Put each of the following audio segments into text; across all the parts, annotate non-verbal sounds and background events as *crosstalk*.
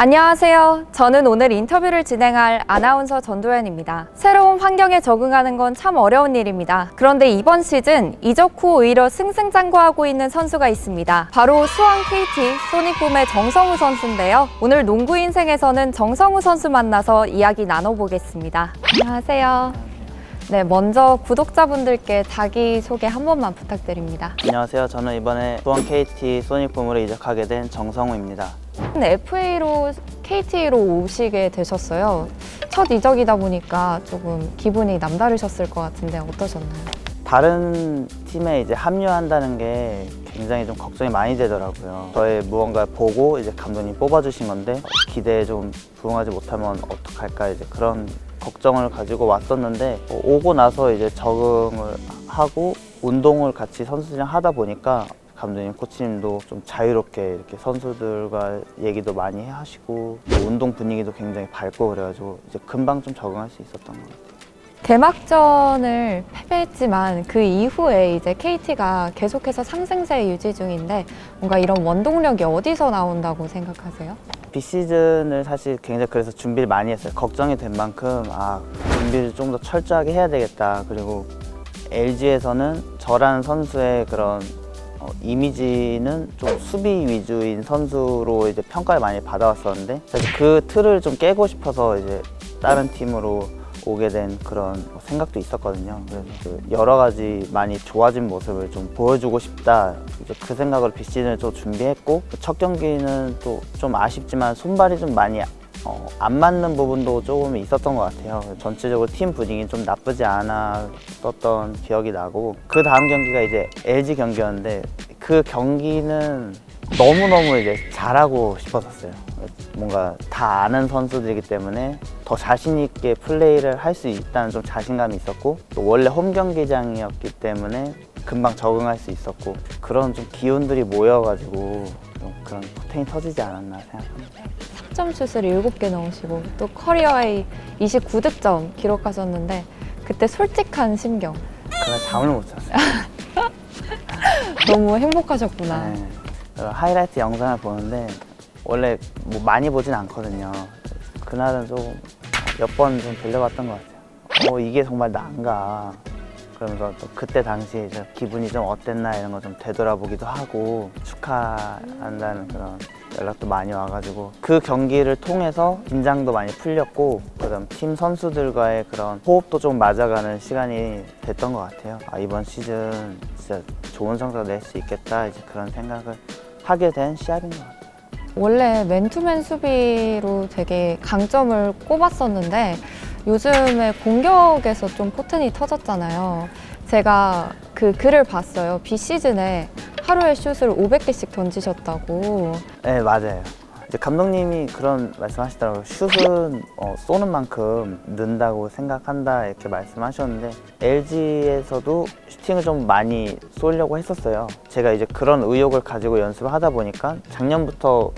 안녕하세요. 저는 오늘 인터뷰를 진행할 아나운서 전도연입니다. 새로운 환경에 적응하는 건 참 어려운 일입니다. 그런데 이번 시즌 이적 후 오히려 승승장구하고 있는 선수가 있습니다. 바로 수원 KT 소닉붐의 정성우 선수인데요. 오늘 농구 인생에서는 정성우 선수 만나서 이야기 나눠보겠습니다. 안녕하세요. 네, 먼저 구독자분들께 자기 소개 한 번만 부탁드립니다. 안녕하세요. 저는 이번에 수원 KT 소닉붐으로 이적하게 된 정성우입니다. FA로 KT로 오시게 되셨어요. 첫 이적이다 보니까 조금 기분이 남다르셨을 것 같은데 어떠셨나요? 다른 팀에 이제 합류한다는 게 굉장히 좀 걱정이 많이 되더라고요. 저의 무언가 보고 이제 감독님 뽑아주신 건데 기대에 좀 부응하지 못하면 어떡할까 이제 그런 걱정을 가지고 왔었는데 어, 오고 나서 이제 적응을 하고 운동을 같이 선수들이랑 하다 보니까 감독님, 코치님도 좀 자유롭게 이렇게 선수들과 얘기도 많이 하시고 또 운동 분위기도 굉장히 밝고 그래가지고 이제 금방 좀 적응할 수 있었던 것 같아요. 개막전을 패배했지만 그 이후에 이제 KT가 계속해서 상승세 유지 중인데 뭔가 이런 원동력이 어디서 나온다고 생각하세요? 비시즌을 사실 굉장히 그래서 준비를 많이 했어요. 걱정이 된 만큼 아 준비를 좀 더 철저하게 해야 되겠다. 그리고 LG에서는 저라는 선수의 그런 어, 이미지는 좀 수비 위주인 선수로 이제 평가를 많이 받아왔었는데 사실 그 틀을 좀 깨고 싶어서 이제 다른 팀으로 오게 된 그런 생각도 있었거든요. 그래서 그 여러 가지 많이 좋아진 모습을 좀 보여주고 싶다. 이제 그 생각으로 비시즌을 좀 준비했고 그첫 경기는 또 좀 아쉽지만 손발이 좀 많이 어, 안 맞는 부분도 조금 있었던 것 같아요. 전체적으로 팀 분위기 좀 나쁘지 않았었던 기억이 나고 그 다음 경기가 이제 LG 경기였는데 그 경기는 너무너무 이제 잘하고 싶었었어요. 뭔가 다 아는 선수들이기 때문에 더 자신 있게 플레이를 할 수 있다는 좀 자신감이 있었고 또 원래 홈 경기장이었기 때문에 금방 적응할 수 있었고 그런 좀 기운들이 모여가지고 좀 그런 포텐이 터지지 않았나 생각합니다. 3점 슛을 7개 넣으시고 또 커리어의 29득점 기록하셨는데 그때 솔직한 심경 그날 잠을 못 잤어요. *laughs* 너무 행복하셨구나. 네. 그 하이라이트 영상을 보는데 원래 뭐 많이 보진 않거든요. 그날은 좀몇 번 좀 돌려봤던 것 같아요. 어 이게 정말 난가. 그러면서 또 그때 당시에 저 기분이 좀 어땠나 이런 거 좀 되돌아보기도 하고 축하한다는 그런 연락도 많이 와가지고 그 경기를 통해서 긴장도 많이 풀렸고 그다음 팀 선수들과의 그런 호흡도 좀 맞아가는 시간이 됐던 것 같아요. 아, 이번 시즌 진짜 좋은 성적 낼 수 있겠다 이제 그런 생각을 하게 된 시합인 것 같아요. 원래 맨투맨 수비로 되게 강점을 꼽았었는데 요즘에 공격에서 좀 포텐이 터졌잖아요. 제가 그 글을 봤어요. 비시즌에 하루에 슛을 500개씩 던지셨다고. 네 맞아요. 이제 감독님이 그런 말씀하시더라고요. 슛은 어, 쏘는 만큼 는다고 생각한다 이렇게 말씀하셨는데 LG에서도 슈팅을 좀 많이 쏘려고 했었어요. 제가 이제 그런 의욕을 가지고 연습을 하다 보니까 작년부터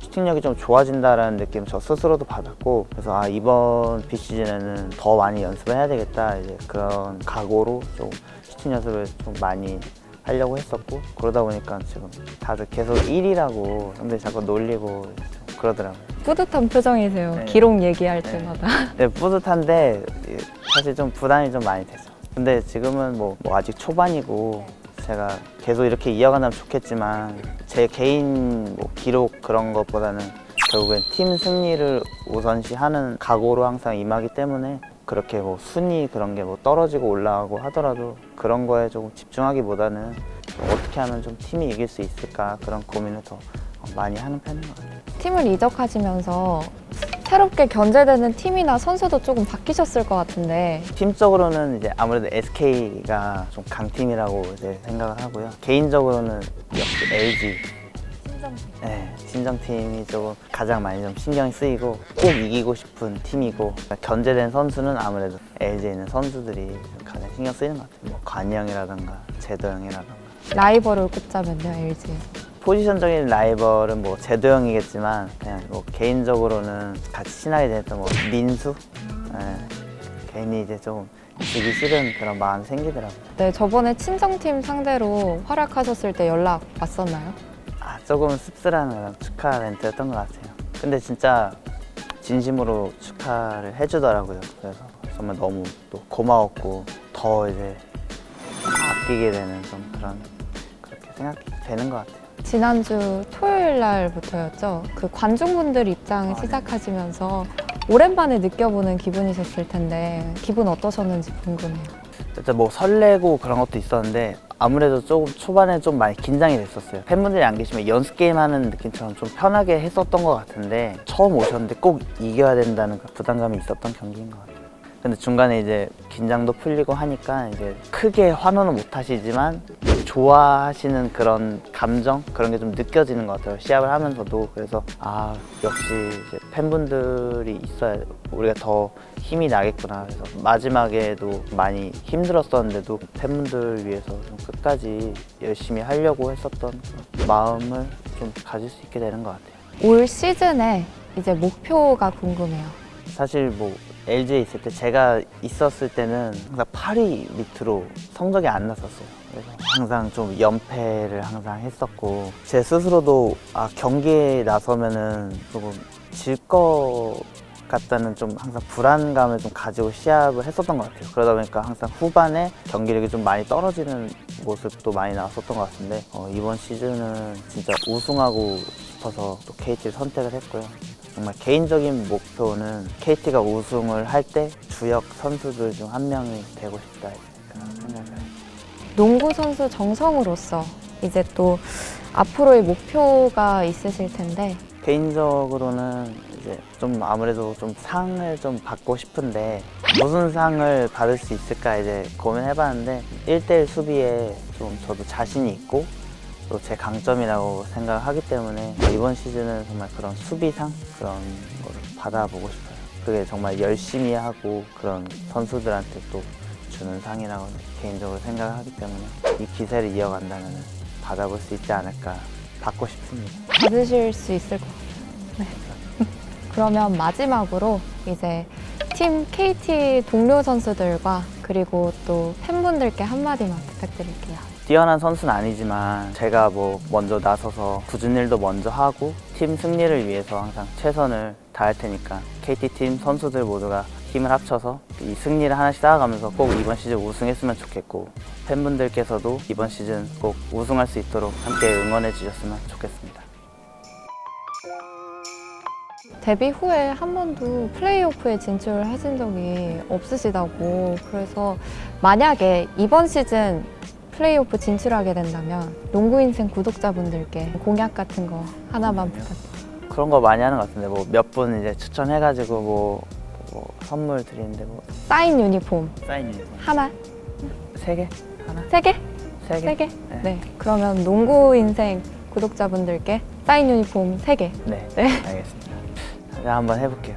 슈팅력이 좀 좋아진다라는 느낌 저 스스로도 받았고 그래서 아 이번 비시즌에는 더 많이 연습을 해야 되겠다 이제 그런 각오로 좀 슈팅 연습을 좀 많이 하려고 했었고 그러다 보니까 지금 다들 계속 1위라고 근데 자꾸 놀리고 좀 그러더라고요. 뿌듯한 표정이세요. 네. 기록 얘기할 네. 때마다. *laughs* 네, 뿌듯한데 예, 사실 좀 부담이 좀 많이 되죠. 근데 지금은 뭐, 뭐 아직 초반이고 제가 계속 이렇게 이어간다면 좋겠지만 제 개인 뭐 기록 그런 것보다는 결국엔 팀 승리를 우선시하는 각오로 항상 임하기 때문에 그렇게 뭐 순위 그런 게 뭐 떨어지고 올라가고 하더라도 그런 거에 조금 집중하기보다는 좀 어떻게 하면 좀 팀이 이길 수 있을까 그런 고민을 더 많이 하는 편인 것 같아요. 팀을 이적하시면서 새롭게 견제되는 팀이나 선수도 조금 바뀌셨을 것 같은데 팀적으로는 이제 아무래도 SK가 좀 강팀이라고 이제 생각을 하고요. 개인적으로는 역시 LG. 네, 친정팀이 조금 가장 많이 좀 신경이 쓰이고 꼭 이기고 싶은 팀이고 견제된 선수는 아무래도 LG에 있는 선수들이 좀 가장 신경 쓰이는 것 같아요. 뭐 관영이라든가 제도형이라든가 라이벌을 꼽자면요 LG. 포지션적인 라이벌은 뭐 제도 형이겠지만 그냥 뭐 개인적으로는 같이 친하게 지냈던 뭐 민수 네, 괜히 이제 좀 지기 싫은 그런 마음이 생기더라고요. 네 저번에 친정팀 상대로 활약하셨을 때 연락 왔었나요? 아 조금 씁쓸한 그런 축하 멘트였던 것 같아요. 근데 진짜 진심으로 축하를 해주더라고요. 그래서 정말 너무 또 고마웠고 더 이제 아끼게 되는 좀 그런 그렇게 생각이 되는 것 같아요. 지난주 토요일 날부터였죠. 그 관중분들 입장 아, 네. 시작하시면서 오랜만에 느껴보는 기분이셨을 텐데 기분 어떠셨는지 궁금해요. 일단 뭐 설레고 그런 것도 있었는데 아무래도 조금 초반에 좀 많이 긴장이 됐었어요. 팬분들이 안 계시면 연습 게임 하는 느낌처럼 좀 편하게 했었던 것 같은데 처음 오셨는데 꼭 이겨야 된다는 그 부담감이 있었던 경기인 것 같아요. 근데 중간에 이제 긴장도 풀리고 하니까 이제 크게 환호는 못 하시지만 좋아하시는 그런 감정 그런 게 좀 느껴지는 것 같아요. 시합을 하면서도 그래서 아 역시 이제 팬분들이 있어야 우리가 더 힘이 나겠구나. 그래서 마지막에도 많이 힘들었었는데도 팬분들 위해서 좀 끝까지 열심히 하려고 했었던 마음을 좀 가질 수 있게 되는 것 같아요. 올 시즌에 이제 목표가 궁금해요. 사실 뭐 LG에 있을 때 제가 있었을 때는 항상 8위 밑으로 성적이 안 났었어요. 그래서 항상 좀 연패를 항상 했었고 제 스스로도 아 경기에 나서면은 조금 질것 같다는 좀 항상 불안감을 좀 가지고 시합을 했었던 것 같아요. 그러다 보니까 항상 후반에 경기력이 좀 많이 떨어지는 모습도 많이 나왔었던 것 같은데 어, 이번 시즌은 진짜 우승하고 싶어서 또 KT를 선택을 했고요. 정말 개인적인 목표는 KT가 우승을 할 때 주역 선수들 중 한 명이 되고 싶다 그런 생각을 해요. 농구 선수 정성으로서 이제 또 앞으로의 목표가 있으실 텐데 개인적으로는 이제 좀 아무래도 좀 상을 좀 받고 싶은데 무슨 상을 받을 수 있을까 이제 고민해봤는데 1대1 수비에 좀 저도 자신이 있고 또 제 강점이라고 생각하기 때문에 이번 시즌은 정말 그런 수비상 그런 거를 받아보고 싶어요. 그게 정말 열심히 하고 그런 선수들한테 또 주는 상이라고 개인적으로 생각하기 때문에 이 기세를 이어간다면 받아볼 수 있지 않을까 받고 싶습니다. 받으실 수 있을 것 같아요. 네. *laughs* 그러면 마지막으로 이제 팀 KT 동료 선수들과 그리고 또 팬분들께 한마디만 부탁드릴게요. 뛰어난 선수는 아니지만 제가 뭐 먼저 나서서 굳은 일도 먼저 하고 팀 승리를 위해서 항상 최선을 다할 테니까 KT 팀 선수들 모두가 힘을 합쳐서 이 승리를 하나씩 쌓아가면서 꼭 이번 시즌 우승했으면 좋겠고 팬분들께서도 이번 시즌 꼭 우승할 수 있도록 함께 응원해 주셨으면 좋겠습니다. 데뷔 후에 한 번도 플레이오프에 진출하신 적이 없으시다고 그래서 만약에 이번 시즌 플레이오프 진출하게 된다면 농구 인생 구독자분들께 공약 같은 거 하나만 부탁드립니다. 그런 거 많이 하는 것 같은데 뭐 몇 분 이제 추천해가지고 뭐, 뭐 선물 드리는데 뭐 사인 유니폼 사인 유니폼 하나, 세 개? 하나? 세 개? 세 개? 세 개? 네. 네. 그러면 농구 인생 구독자분들께 사인 유니폼 세 개. 네, 네. 알겠습니다. 제가 한번 해볼게요.